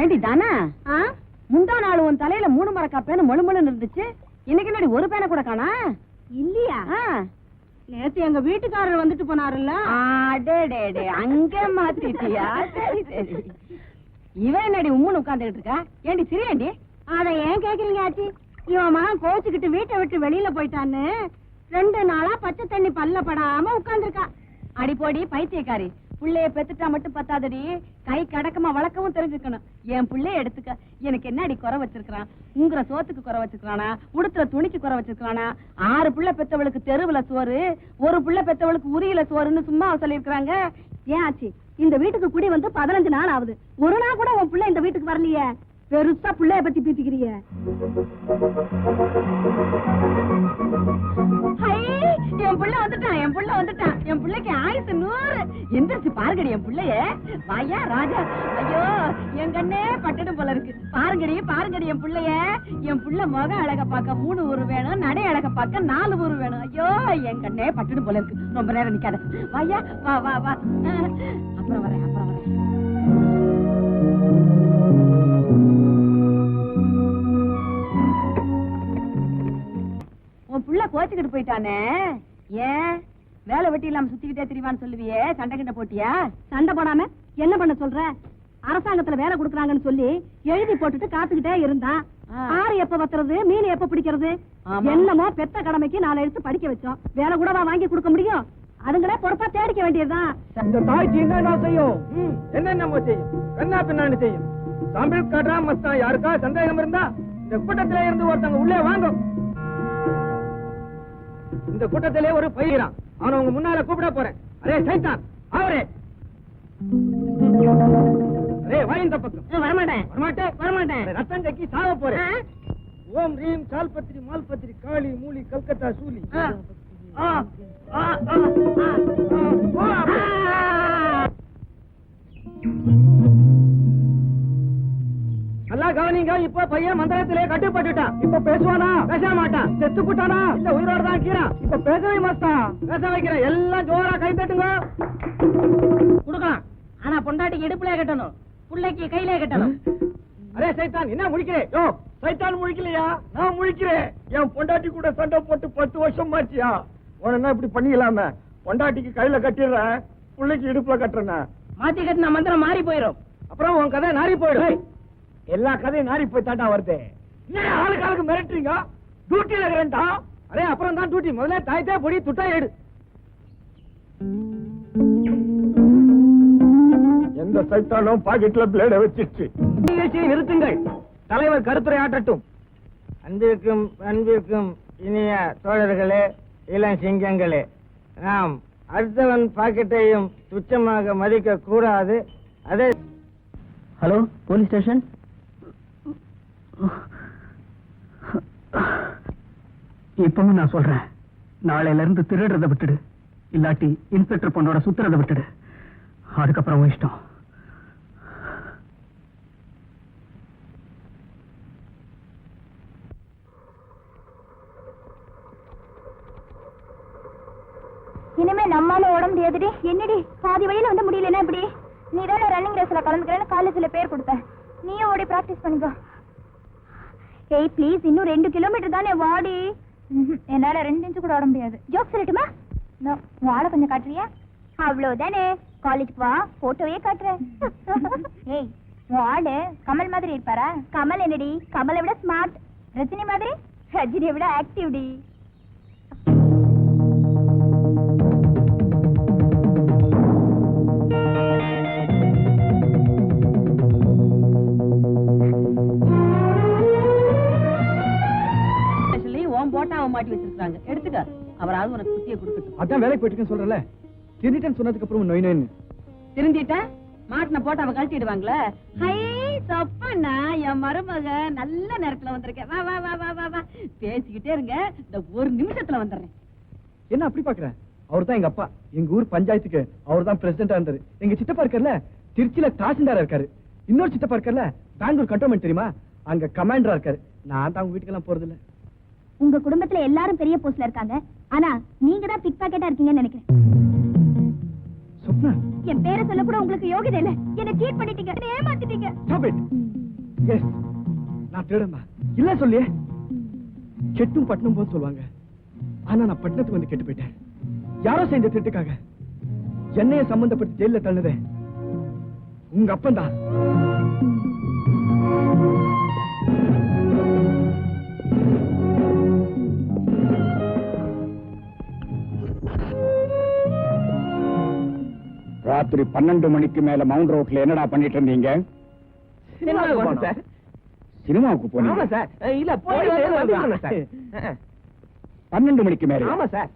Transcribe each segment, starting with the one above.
ஏண்டி தானா? முந்தா நாள் உன் தலையில மூணு மரக்கா பேனு மொழு மொழுன்னு இருந்துச்சு. இன்னைக்கு என்னடி ஒரு பேனை கூட காணா? இல்லையா? நேத்து எங்க வீட்டுக்காரர் வந்துட்டு போனாருல்ல. அங்க மாத்திட்டியா? சரி சரி. இவன் என்னடி உம்முன்னு உட்கார்ந்துகிட்டு இருக்கா? ஏண்டி சிரியாண்டி? அத ஏன் கேக்குறீங்க ஆச்சி? இவன் மகன் கோச்சுக்கிட்டு வீட்டை விட்டு வெளியில போயிட்டான்னு ரெண்டு நாளா பச்சை தண்ணி பல்ல படாம உட்கார்ந்துருக்கா. அடி போடி பைத்தியக்காரி. புள்ளைய பெத்துட்டா மட்டும் பத்தாதடி. கை கடக்கமா வளர்க்கவும் தெரிஞ்சுக்கணும். என் புள்ளைய எடுத்துக்க. எனக்கு என்னடி குறை வச்சிருக்கான் உங்குற சோத்துக்கு குறை வச்சிருக்கானா உடுத்துற துணிக்கு குறை வச்சிருக்கானா ஆறு புள்ள பெத்தவளுக்கு தெருவுல சோறு ஒரு புள்ள பெத்தவளுக்கு உரியில சோறுன்னு சும்மா சொல்லிருக்காங்க ஏன் ஆச்சி? இந்த வீட்டுக்கு குடி வந்து பதினஞ்சு நாள் ஆகுது. ஒரு நாள் கூட உன் புள்ள இந்த வீட்டுக்கு வரலையே. பெருசா புள்ளைய பத்தி பீத்திக்கிறிய. என் புள்ள வந்துட்டான் என் புள்ள வந்துட்டான். என் பிள்ளைக்கு ஆயுசு நூறு. எந்திரிச்சு பாருங்கடி என் பிள்ளைய. வாயா ராஜா. ஐயோ என் கண்ணே பட்டுடும் போல இருக்கு. பாருங்கடி பாருங்கடி என் பிள்ளைய. என் புள்ள முக அழக பார்க்க மூணு ஊரு வேணும் நடை அழக பார்க்க நாலு ஊரு வேணும். ஐயோ என் கண்ணே பட்டுடும் போல இருக்கு. ரொம்ப நேரம் நிக்காத. வாயா வா வா வா. அப்புறம் வரேன் அப்புறம் வரேன். புள்ள கோச்சுக்கிட்டு போயிட்டானே. ஏன்? வேலை வெட்டி இல்லாம சுத்திக்கிட்டே திரிவான்னு சொல்லுவியே சண்டை கிட்ட போட்டியா? சண்டை போடாம என்ன பண்ண சொல்ற? அரசாங்கத்துல வேலை கொடுக்கறாங்கன்னு சொல்லி எழுதி போட்டுட்டு காத்துக்கிட்டே இருந்தான். ஆறு எப்ப வத்துறது மீன் எப்ப பிடிக்கிறது. என்னமோ பெத்த கடமைக்கு நாலு எடுத்து படிக்க வச்சோம். வேலை கூடவா வாங்கி கொடுக்க முடியும்? அதுங்களே பொறுப்பா தேடிக்க வேண்டியதுதான். இந்த தாய்ச்சி என்னென்ன செய்யும்? என்னென்னமோ செய்யும். என்ன பின்னான்னு செய்யும். தமிழ் கடா மஸ்தான் யாருக்கா சந்தேகம் இருந்தா இந்த கூட்டத்திலே இருந்து ஒருத்தவங்க உள்ளே வாங்க இந்த கூட்டத்திலே ஒரு பயிரான் அவனை உங்க முன்னால கூப்பிட போறேன் அரே சைத்தான் அவரே அரே வா இந்த பக்கம் வரமாட்டேன் வரமாட்டே வரமாட்டேன் ரத்தம் கக்கி சாவ போறேன் ஓம் ரீம் சால்பத்திரி மால்பத்திரி காளி மூலி கல்கத்தா சூலி ஆ. நல்லா கவனிங்க இப்ப பையன் மந்திரத்திலே கட்டுப்பட்டுட்டான். இப்ப பேசுவானா? பேச மாட்டான் செத்து போட்டானா? இல்ல உயிரோட தான் இருக்கிறான். இப்ப பேசவே மாட்டான். பேச வைக்கிறேன். எல்லாம் ஜோரா கை தட்டுங்க. குடுக்கலாம் ஆனா பொண்டாட்டிக்கு இடுப்புல கட்டணும். புள்ளைக்கு கையில கட்டணும். அரே சைத்தான் என்ன முழிக்கிறே? யோ சைத்தான் முழிக்கலையா? நான் முழிக்கிறேன். என் பொண்டாட்டி கூட சண்டை போட்டு பத்து வருஷம் ஆச்சியா? உடனே இப்படி பண்ணிக்கலாம பொண்டாட்டிக்கு கையில கட்டிடுறேன் பிள்ளைக்கு இடுப்புல கட்டுறேன். மாத்தி கட்டின மந்திரம் மாறி போயிரும். அப்புறம் உன் கதை நாரி போயிடும். எல்லா கதையும் நாரி போய் தாண்டா வருது. என்ன ஆளுக்கு ஆளுக்கு மிரட்டுறீங்க? டியூட்டில இருக்கிறேன்டா. அரே அப்புறம் தான் டியூட்டி முதல்ல தாய்த்தே பொடி துட்டா எடு. எந்த சைத்தாலும் பாக்கெட்ல பிளேட வச்சிருச்சு. நிகழ்ச்சியை நிறுத்துங்கள். தலைவர் கருத்துரை ஆட்டட்டும் அன்பிற்கும் அன்பிற்கும் இனிய தோழர்களே இளம் சிங்கங்களே நாம் அடுத்தவன் பாக்கெட்டையும் துச்சமாக மதிக்க கூடாது அதே ஹலோ போலீஸ் ஸ்டேஷன்? இப்பவும் நான் சொல்றேன். நாளையில இருந்து திருடுறதை விட்டுடு. இல்லாட்டி இன்ஸ்பெக்டர் பொண்ணோட சுத்துறத விட்டுடு. அதுக்கப்புறம் இஷ்டம். இனிமே நம்மால உடம்பு முடியாதுடி என்னடி? பாதி வழியில வந்து முடியலன்னா இப்படி? நீ தானே ரன்னிங் ரேஸ்ல கலந்துக்கிறேன்னு காலேஜ்ல பேர் கொடுத்த நீயும் ஓடி பிராக்டிஸ் பண்ணிக்கோ. ஏய் ப்ளீஸ் இன்னும் ரெண்டு கிலோமீட்டர் தானே வாடி. என்னால ரெண்டு இன்ச்சு கூட ஓட முடியாது. ஜோக் சொல்லட்டுமா? நோ வாழ கொஞ்சம் காட்டுறியா? அவ்வளவுதானே. காலேஜ் வா போட்டோவே காட்டுறேன் ஏய் உன் ஆளு கமல் மாதிரி இருப்பாரா? கமல் என்னடி? கமலை விட ஸ்மார்ட் ரஜினி மாதிரி? ரஜினியை விட ஆக்டிவ் எடுத்துக்க அவராவது உனக்கு குத்திய கொடுக்கட்டும். அதான் வேலைக்கு போயிட்டு சொல்றல திருடிட்டேன்னு சொன்னதுக்கு அப்புறம் நொய் நொயின்னு. திருந்திட்ட? மாட்டின போட்டாவை கழட்டிடுவாங்களே. ஹை சப்பண்ணா என் மருமக நல்ல நேரத்துல வந்திருக்கேன். வா வா வா வா வா வா. பேசிக்கிட்டே இருங்க. இந்த ஒரு நிமிஷத்துல வந்துடுறேன். என்ன அப்படி பாக்குற? அவர் தான் எங்க அப்பா. எங்க ஊர் பஞ்சாயத்துக்கு அவர் தான் பிரசிடண்டா இருந்தாரு. எங்க சித்தப்பா இருக்கார்ல திருச்சியில தாசில்தாரா இருக்காரு. இன்னொரு சித்தப்பா இருக்கார்ல பெங்களூர் கண்டோன்மெண்ட் தெரியுமா? அங்க கமாண்டரா இருக்காரு. நான் தான் உங்க வீட்டுக்கெல்லாம் போறது இல்ல உங்க குடும்பத்துல எல்லாரும் பெரிய போஸ்ட்ல இருக்காங்க. ஆனா நீங்க தான் பிக் பாக்கெட்டா இருக்கீங்கன்னு நினைக்கிறேன். சொப்னா? என் பேரை சொல்ல கூட உங்களுக்கு யோகிதை இல்ல. என்ன சீட் பண்ணிட்டீங்க. என்னை ஏமாத்திட்டீங்க. Stop it. Yes. நான் திருடன் தான் இல்ல சொல்லியே. கெட்டும் பட்டணம் போது சொல்லுவாங்க. ஆனா நான் பட்டணத்துக்கு வந்து கெட்டு போயிட்டேன். யாரோ செஞ்ச திட்டுக்காக என்னைய சம்பந்தப்பட்டு ஜெயில தள்ளுதே உங்க அப்பன் ராத்திரி பன்னெண்டு மணிக்கு மேல மவுண்ட் ரோட்ல என்னடா பண்ணிட்டு இருந்தீங்க? சினிமாவுக்கு போனீங்க? பன்னெண்டு மணிக்கு மேல ஆமா சார்.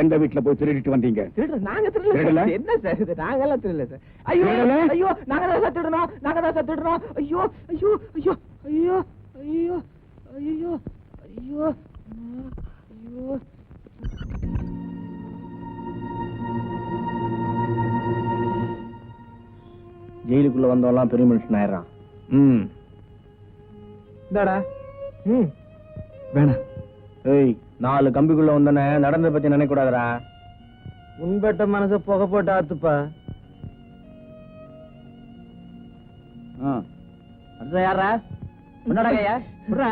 எந்த வீட்டுல போய் திருடிட்டு வந்தீங்க? திருடு நாங்க திருடல? சார். என்ன சார் இது? நாங்கெல்லாம் திருடல சார். ஐயோ திருடல? ஐயோ நாங்க தான் சார் திருடணும். நாங்க தான் சார் திருடணும். ஐயோ ஐயோ ஐயோ ஐயோ ஐயோ ஐயோ ஐயோ ஐயோ. ஜெயிலுக்குள்ள வந்தவெல்லாம் பெரிய மனுஷன் ஆயிடுறான். ம். இந்தாடா. ம். வேணாம் ஏய் நாலு கம்பிக்குள்ள வந்தனே நடந்ததை பத்தி நினைக்க கூடாதுடா உன்பட்ட மனச புகை போட்டு ஆத்துப்பா. அது யாரா உன்னடா கையா? விட்றா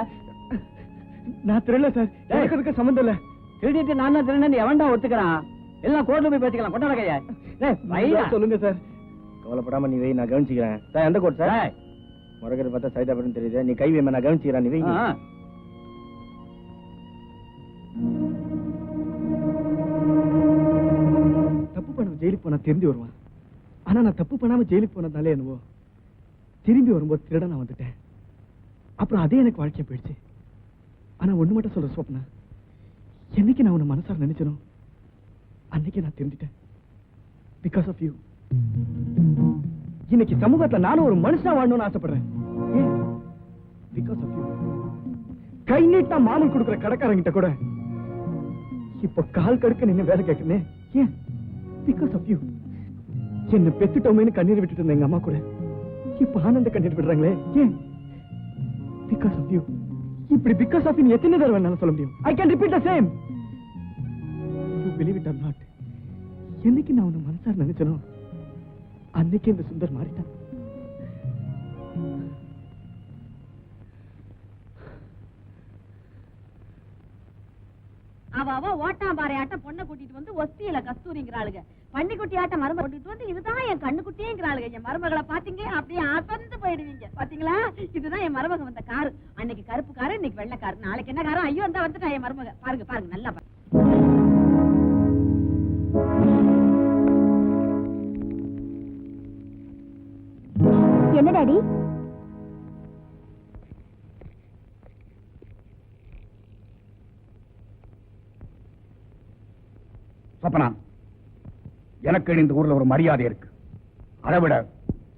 நான் திருடல சார். எனக்கு அதுக்கு சம்மந்தம் இல்ல. திருடிட்டு நான் தான் திருடனு எவன்டா ஒத்துக்கிறான்? எல்லாம் கோர்ட்ல போய் பேசிக்கலாம். கொண்டாட கையா. சொல்லுங்க சார். கவலைப்படாம நீ வை நான் கவனிச்சுக்கிறேன். சார் எந்த கோட் சார் முறைக்கிறது பார்த்தா சைதாபுரம் தெரியுது. நீ கை வைமா நான் கவனிச்சுக்கிறேன். நீ வை. தப்பு பண்ண ஜெயிலுக்கு போனா திரும்பி வருவான். ஆனா நான் தப்பு பண்ணாம ஜெயிலுக்கு போனதாலே என்னவோ திரும்பி வரும்போது திருட நான் வந்துட்டேன். அப்புறம் அதே எனக்கு வாழ்க்கைய போயிடுச்சு. ஆனா ஒண்ணு மட்டும் சொல்ற சோப்னா. என்னைக்கு நான் உன்னை மனசார நினைச்சனோ அன்னைக்கு நான் திருந்திட்டேன். பிகாஸ் ஆஃப் யூ இன்னைக்கு சமூகத்துல நானும் ஒரு மனுஷனா வாழணும்னு ஆசைப்படுறேன். பிகாஸ் ஆஃப் யூ கை நீட்டா மாமல் கொடுக்குற கடைக்காரங்கிட்ட கூட. இப்ப கால் கடுக்க நின்னு வேலை கேட்கணும் ஏன் பிகாஸ் ஆஃப் யூ என்ன பெத்துட்டோமேனு கண்ணீர் விட்டுட்டு இருந்த எங்க அம்மா கூட. இப்ப ஆனந்த கண்ணீர் விடுறாங்களே. ஏன் பிகாஸ் ஆஃப் யூ இப்படி பிகாஸ் ஆஃப் எத்தனை தடவை என்னால சொல்ல முடியும்? I can repeat the same you believe it or not என்னைக்கு நான் உன்னை மனசார நினைச்சனோ அன்னைக்கு இந்த சுந்தர் மாறிட்டான். அவ அவ பொண்ணை கூட்டிட்டு வந்து ஒஸ்தியில கஸ்தூரிங்கிறாளுங்க. பன்னிக்குட்டி ஆட்டம் மருமக கூட்டிட்டு வந்து இதுதான் என் கண்ணுக்குட்டியேங்கிறாளுங்க என் மருமகளை பாத்தீங்க அப்படியே அசந்து போயிடுவீங்க. பாத்தீங்களா? இதுதான் என் மருமக வந்த காரு. அன்னைக்கு கருப்பு காரு இன்னைக்கு வெள்ளை காரு. நாளைக்கு என்ன காரு? ஐயோ அந்த வந்துட்டா என் மருமக. பாருங்க பாருங்க நல்லா பாருங்க. என்ன டாடி சொப்பனா எனக்கு இந்த ஊர்ல ஒரு மரியாதை இருக்கு. அதை விட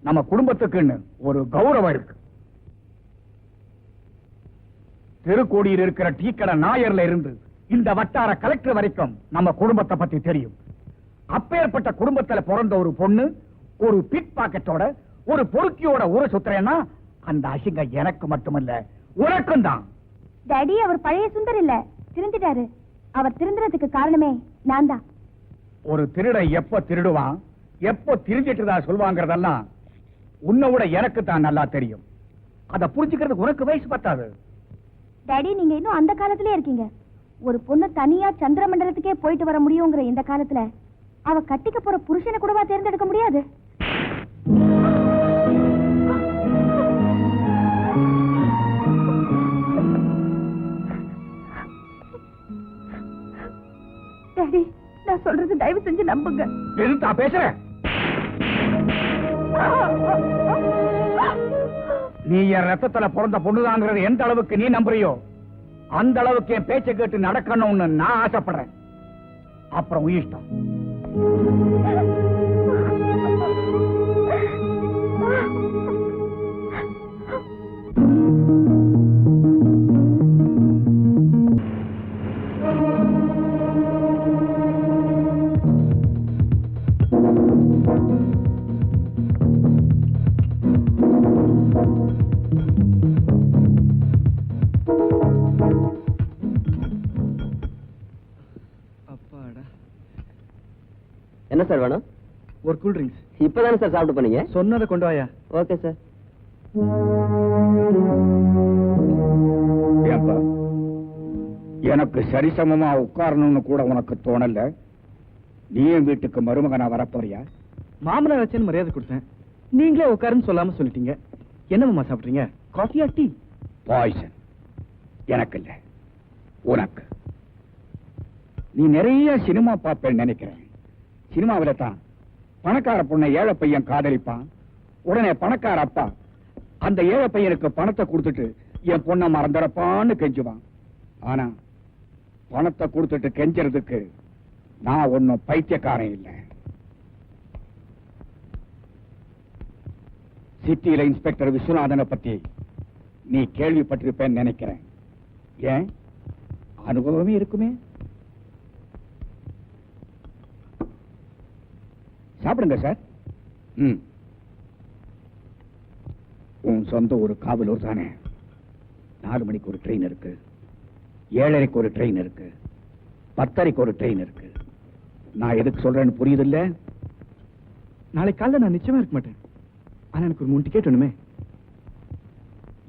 நம்ம குடும்பத்துக்குன்னு ஒரு கௌரவம் இருக்கு. திருக்கோடியில் இருக்கிற டீ கடை நாயர்ல இருந்து இந்த வட்டார கலெக்டர் வரைக்கும் நம்ம குடும்பத்தை பத்தி தெரியும். அப்பேற்பட்ட குடும்பத்துல பிறந்த ஒரு பொண்ணு ஒரு பிக் பாக்கெட்டோட ஒரு பொறுக்கியோட ஊரை சுத்துறேன்னா அந்த அசிங்கம் எனக்கு மட்டுமல்ல உனக்கும் தான். டாடி அவர் பழைய சுந்தர் இல்ல. திருந்திட்டாரு. அவர் திருந்துறதுக்கு காரணமே நான் தான். ஒரு திருடன் எப்ப திருடுவான் எப்போ திருஞ்சிட்டுதா சொல்லுவாங்கறதெல்லாம் உன்னை விட எனக்கு தான் நல்லா தெரியும். அத புரிஞ்சுக்கிறதுக்கு உனக்கு வயசு பத்தாது. டாடி நீங்க இன்னும் அந்த காலத்திலே இருக்கீங்க. ஒரு பொண்ணு தனியா சந்திர மண்டலத்துக்கே போயிட்டு வர முடியுங்கிற இந்த காலத்துல அவ கட்டிக்க போற புருஷனை கூடவா தேர்ந்தெடுக்க முடியாது? டாடி நான் சொல்றது தயவு செஞ்சு நம்புங்க. எதிர்த்தா பேசுற. நீ என் ரத்தத்துல பிறந்த பொண்ணுதாங்கிறது எந்த அளவுக்கு நீ நம்புறியோ அந்த அளவுக்கு என் பேச்சை கேட்டு நடக்கணும்னு நான் ஆசைப்படுறேன். அப்புறம் உன் சார் வேணும்? ஒரு கூல் ட்ரிங்க்ஸ் இப்பதானே சார் சாப்பிட்டு போனீங்க? சொன்னதை கொண்டு வாயா. Okay sir. எனக்கு சரிசமமா உட்காரணும்னு கூட உனக்கு தோணல. நீ என் வீட்டுக்கு மருமகனா வரப்போறியா? மாமனார் வச்சேன்னு மரியாதை கொடுத்தேன். நீங்களே உட்காருன்னு சொல்லாம சொல்லிட்டீங்க. என்ன மாமா சாப்பிட்றீங்க? காஃபியா டீ பாய்சன் எனக்கு இல்ல உனக்கு. நீ நிறைய சினிமா பார்ப்பேன்னு நினைக்கிறேன். சினிமாவில தான் பணக்கார பொண்ணை ஏழை பையன் காதலிப்பான். உடனே பணக்கார அப்பா அந்த ஏழை பையனுக்கு பணத்தை கொடுத்துட்டு என் பொண்ணை மறந்துடப்பான்னு கெஞ்சுவான். ஆனா பணத்தை கொடுத்துட்டு கெஞ்சறதுக்கு நான் ஒன்னும் பைத்தியக்காரன் இல்லை. சிட்டியில இன்ஸ்பெக்டர் விஸ்வநாதனை பத்தி நீ கேள்விப்பட்டிருப்பேன்னு நினைக்கிறேன். ஏன்? அனுபவமே இருக்குமே. சாப்பிடுங்க சார். ம். உன் சொந்த ஒரு காவலூர் தானே. நாலு மணிக்கு ஒரு ட்ரெயின் இருக்கு. ஏழரைக்கு ஒரு ட்ரெயின் இருக்கு. பத்தரைக்கு ஒரு ட்ரெயின் இருக்கு. நான் எதுக்கு சொல்றேன்னு புரியுது இல்ல நாளைக்கு காலைல நான் நிச்சயமா இருக்க மாட்டேன். ஆனா எனக்கு ஒரு மூணு டிக்கெட் வேணுமே.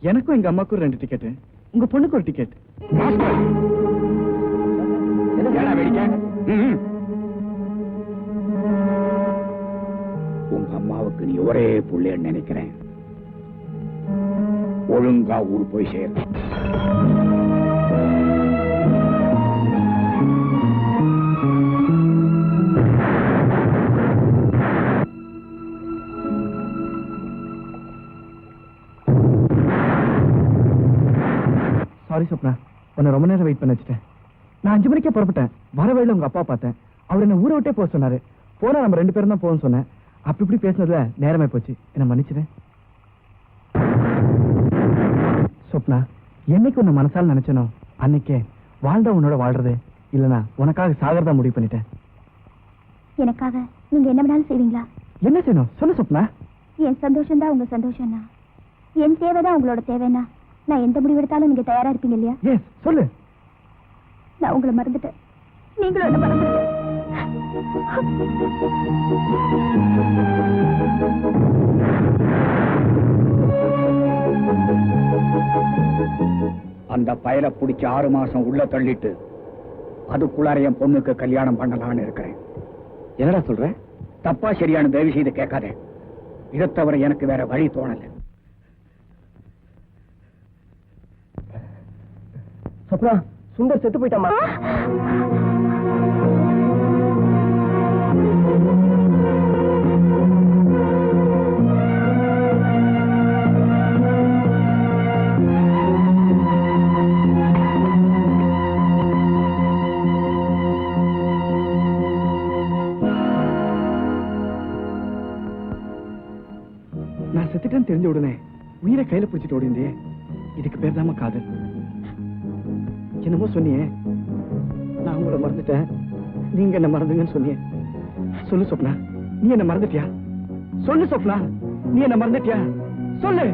எனக்கும் எங்க அம்மாக்கும் ரெண்டு டிக்கெட் உங்க பொண்ணுக்கு ஒரு டிக்கெட் உங்க ஒரே புள்ளைன்னு நினைக்கிறேன். ஒழுங்கா ஊர் போய் சேர். சாரி சொப்னா உன்னை ரொம்ப நேரம் வெயிட் பண்ண வச்சுட்டேன். நான் அஞ்சு மணிக்கே புறப்பட்டேன். வர வழியில உங்க அப்பா பார்த்தேன். அவர் என்ன ஊரை விட்டே போக சொன்னாரு. போனா நம்ம ரெண்டு பேரும் தான் போகணும்னு சொன்னேன். அப்படி இப்படி பேசினதுல நேரமே போச்சு என்ன மன்னிச்சிடேன் சொப்னா என்னைக்கு உன்னை மனசால நினைச்சனோ அன்னைக்கே வாழ்ந்தா உன்னோட வாழ்றது. இல்லனா உனக்காக சாகரதா முடிவு பண்ணிட்டேன். எனக்காக நீங்க என்ன வேணாலும் செய்வீங்களா? என்ன செய்யணும்? சொல்லு சொப்னா. என் சந்தோஷம் தான் உங்க சந்தோஷம்னா. என் தேவை தான் உங்களோட தேவைன்னா. நான் எந்த முடிவு எடுத்தாலும் நீங்க தயாரா இருப்பீங்க இல்லையா? எஸ் சொல்லு. நான் உங்களை மறந்துட்டேன். நீங்களும் என்ன மறந்துட்டேன் அந்த பயலை பிடிச்சு ஆறு மாசம் உள்ள தள்ளிட்டு அதுக்குள்ளார என் பொண்ணுக்கு கல்யாணம் பண்ணலாம்னு இருக்கிறேன். என்னடா சொல்ற? தப்பா சரியான தயவு செய்து கேட்காத. இதை தவிர எனக்கு வேற வழி தோணல. சொப்னா சுந்தர் செத்து போயிட்டாமா நான் செத்துட்டேன்னு தெரிஞ்ச உடனே உயிரை கையில பிடிச்சிட்டு ஓடிந்தே இதுக்கு பேர் தாம காதல். என்னமோ சொன்னியே. நான் உங்களை மறந்துட்டேன். நீங்க என்ன மறந்துங்கன்னு சொன்னியே. சொல்லு சொப்னா. நீ என்ன மறந்துட்டியா? சொல்லு சொப்னா. நீ என்ன மறந்துட்டியா? சொல்லு.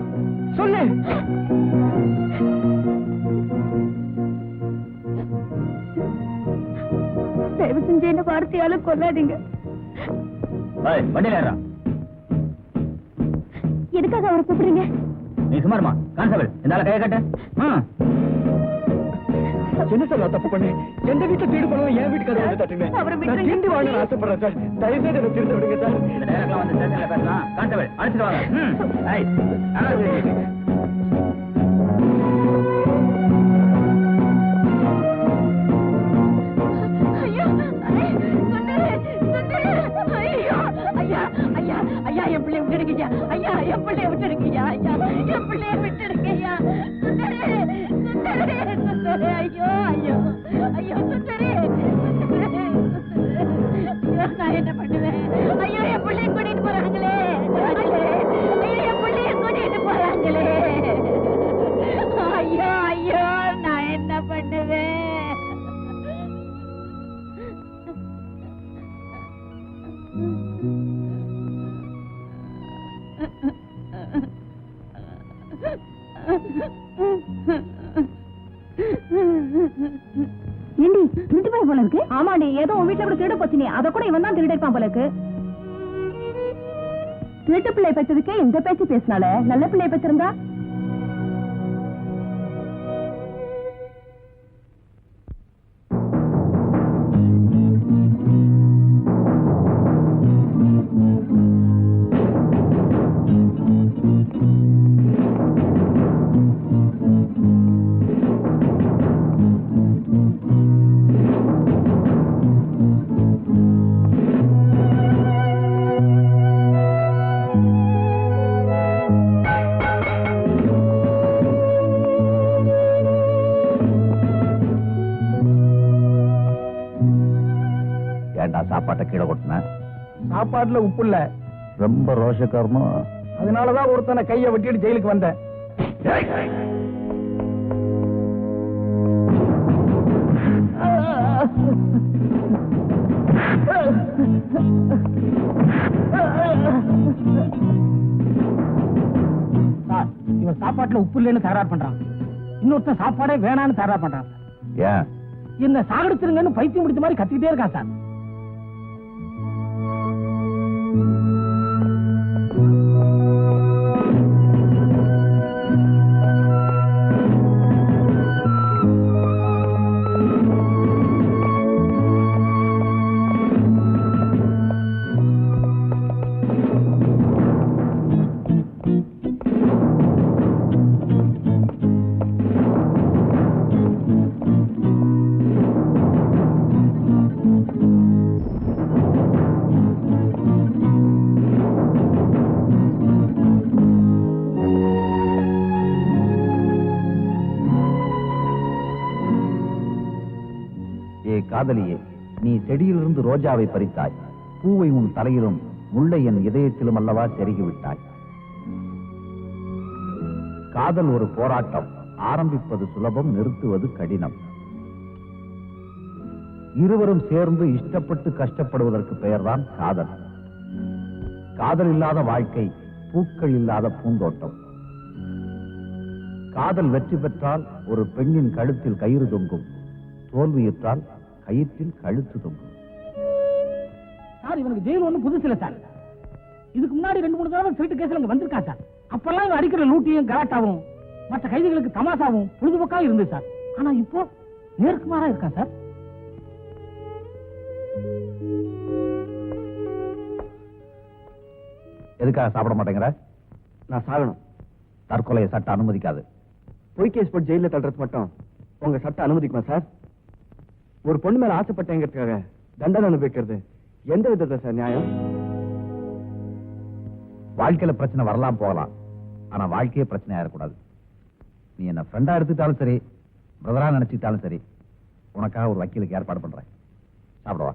சொல்லு. தயவு செஞ்சு என்ன வார்த்தையால கொல்லாதீங்க எதுக்காக அவரை கூப்பிடுறீங்க? நீ சுமாருமா கான்ஸ்டபிள் இந்த கையை கட்டு. என்ன சார் நான் தப்பு பண்ணேன். எந்த வீட்டுல திருடு பண்ணுவோம் என் வீட்டுக்கு அதை வந்து தட்டுங்க. அவரை நான் விட்டுருங்க. திரும்பி வாழணும்னு ஆசைப்படுறேன் சார். தயவு செய்து என்ன திருத்த விடுங்க சார். இந்த டைரக்ட்லாம் வந்து ஸ்டேஷன்ல பேசலாம்? கான்ஸ்டபிள் அழைச்சிட்டு வாங்க. ம். ஐய், நல்லா இருக்கு. ஐயோ சுந்தரே சுந்தரே ஐயோ ஐயா ஐயா ஐயா என் பிள்ளைய விட்டுடுங்கய்யா ஐயா. என் பிள்ளைய விட்டுடுங்கய்யா ஏண்டி திருட்டு போய் போல இருக்கு? ஆமாடி ஏதோ உன் வீட்டுல கூட போச்சு நீ அத கூட இவன்தான் தான் போல இருக்கு. திருட்டு பிள்ளை பெற்றதுக்கே இந்த பேச்சு பேசினால நல்ல பிள்ளை பெற்றிருந்தா சாப்பாட்டை கீழே கொட்டின சாப்பாட்டுல உப்பு இல்ல. ரொம்ப ரோஷக்காரனும் அதனாலதான் ஒருத்தனை கைய வெட்டிட்டு ஜெயிலுக்கு வந்தேன். இவன் சாப்பாட்டுல உப்பு இல்லைன்னு தயார் பண்றான். இன்னொருத்தன் சாப்பாடே வேணான்னு தயார் பண்றான். ஏன்? என்ன சாகடிச்சிருங்கன்னு பைத்தியம் முடிச்ச மாதிரி கத்திக்கிட்டே இருக்கான் சார். Thank you. காதலியே நீ செடியிலிருந்து ரோஜாவை பறித்தாய். பூவை உன் தலையிலும் முல்லை என் இதயத்திலும் அல்லவா செருகிவிட்டாய். காதல் ஒரு போராட்டம். ஆரம்பிப்பது சுலபம் நிறுத்துவது கடினம். இருவரும் சேர்ந்து இஷ்டப்பட்டு கஷ்டப்படுவதற்கு பெயர்தான் காதல். காதல் இல்லாத வாழ்க்கை பூக்கள் இல்லாத பூந்தோட்டம். காதல் வெற்றி பெற்றால் ஒரு பெண்ணின் கழுத்தில் கயிறு தொங்கும். தோல்வியுற்றால் கயிற்றில் கழுத்து தொங்கும். சார் இவனுக்கு ஜெயில் ஒண்ணு புதுசு இல்ல சார். இதுக்கு முன்னாடி ரெண்டு மூணு தடவை திருட்டு கேஸ்ல இங்க வந்திருக்கான் சார். அப்பெல்லாம் இவன் அடிக்கிற லூட்டியும் கலாட்டாவும் மற்ற கைதிகளுக்கு தமாசாவும் பொழுதுபோக்கா இருந்தது சார். ஆனா இப்போ நேர்க்குமாரா இருக்கான் சார்? எதுக்காக சாப்பிட மாட்டேங்கிற? நான் சாகணும். தற்கொலையை சட்டம் அனுமதிக்காது. பொய் கேஸ் போட்டு ஜெயில தள்ளுறது மட்டும் உங்க சட்டம் அனுமதிக்குமா சார்? ஒரு பொண்ணு மேல ஆசைப்பட்டேங்கிறதுக்காக தண்டனை அனுபவிக்கிறது. எந்த விதத்துல சார் நியாயம்? வாழ்க்கையில பிரச்சனை வரலாம் போகலாம். ஆனா வாழ்க்கையே பிரச்சனை ஆயிடக்கூடாது நீ என்ன ஃப்ரெண்டா எடுத்துட்டாலும் சரி பிரதரா நினைச்சுட்டாலும் சரி உனக்காக ஒரு வக்கீலுக்கு ஏற்பாடு பண்றேன். சாப்பிடவா?